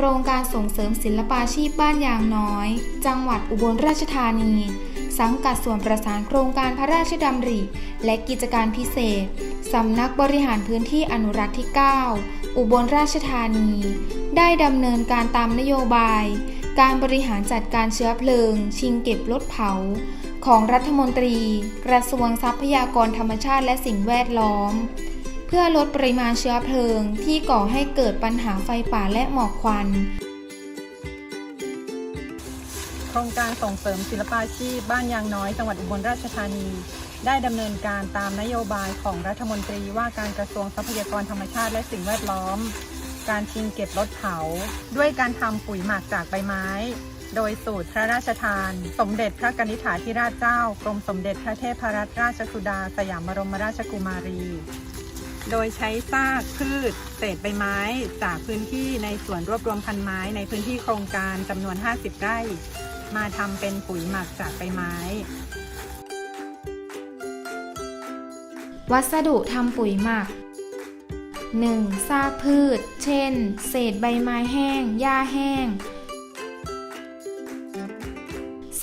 โครงการส่งเสริมศิลปาชีพบ้านยางน้อย จังหวัดอุบลราชธานี สังกัดส่วนประสานโครงการพระราชดำริ และกิจการพิเศษ สำนักบริหารพื้นที่อนุรักษ์ที่ 9 อุบลราชธานี ได้ดำเนินการตามนโยบาย การบริหารจัดการเชื้อเพลิง ชิงเก็บลดเผา ของรัฐมนตรี กระทรวงทรัพยากรธรรมชาติและสิ่งแวดล้อม เพื่อลดปริมาณเชื้อเพลิงที่ก่อให้เกิดปัญหาไฟป่าและหมอกควัน โครงการส่งเสริมศิลปาชีพบ้านยางน้อยจังหวัดอุบลราชธานี ได้ดำเนินการตามนโยบายของรัฐมนตรีว่าการกระทรวงทรัพยากรธรรมชาติและสิ่งแวดล้อม การชิงเก็บลดเผา ด้วยการทำปุ๋ยหมักจากใบไม้ โดยสูตรพระราชทาน สมเด็จพระกนิษฐาธิราชเจ้ากรมสมเด็จพระเทพรัตนราชสุดา สยามบรมราชกุมารี โดยใช้ซากพืชเศษใบไม้จากพื้นที่ในสวนรวบรวมพันไม้ในพื้นที่โครงการจำนวน 50 ไร่ มาทำเป็นปุ๋ยหมักจากใบไม้ วัสดุทำปุ๋ยหมัก 1. ซากพืช เช่น เศษใบไม้แห้ง หญ้าแห้ง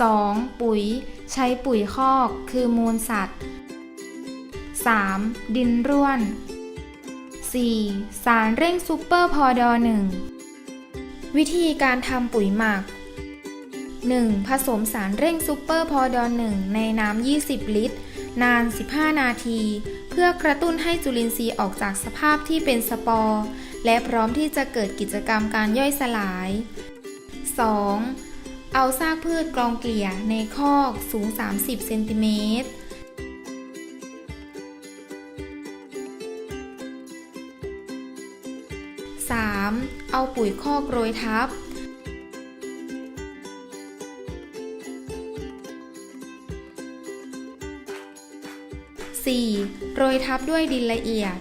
2. ปุ๋ย ใช้ปุ๋ยคอก คือมูลสัตว์ 3. ดินร่วน 4. สารเร่งซูเปอร์พอดอ1วิธีการทำปุ๋ยหมัก 1. ผสมสารเร่งซูเปอร์พอดอ1ในน้ำ 20 ลิตร นาน 15 นาที เพื่อกระตุ้นให้จุลินทรีย์ออกจากสภาพที่เป็นสปอร์ และพร้อมที่จะเกิดกิจกรรมการย่อยสลาย 2. เอาซากพืชกรองเกลี่ยในคอกสูง 30 เซนติเมตร 3. เอาปุ๋ยคอกโรยทับ 4. โรยทับด้วยดินละเอียด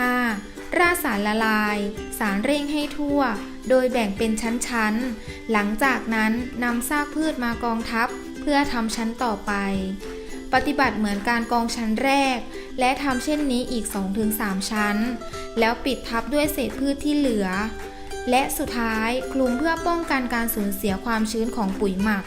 5. ราดสารละลาย สารเร่งให้ทั่ว โดยแบ่งเป็นชั้นๆ หลังจากนั้นนำซากพืชมากองทับ เพื่อทำชั้นต่อไป ปฏิบัติเหมือนการกองชั้นแรก และทำเช่นนี้อีก 2-3 ชั้น แล้วปิดทับด้วยเศษพืชที่เหลือ และสุดท้ายคลุมเพื่อป้องกันการสูญเสียความชื้นของปุ๋ยหมัก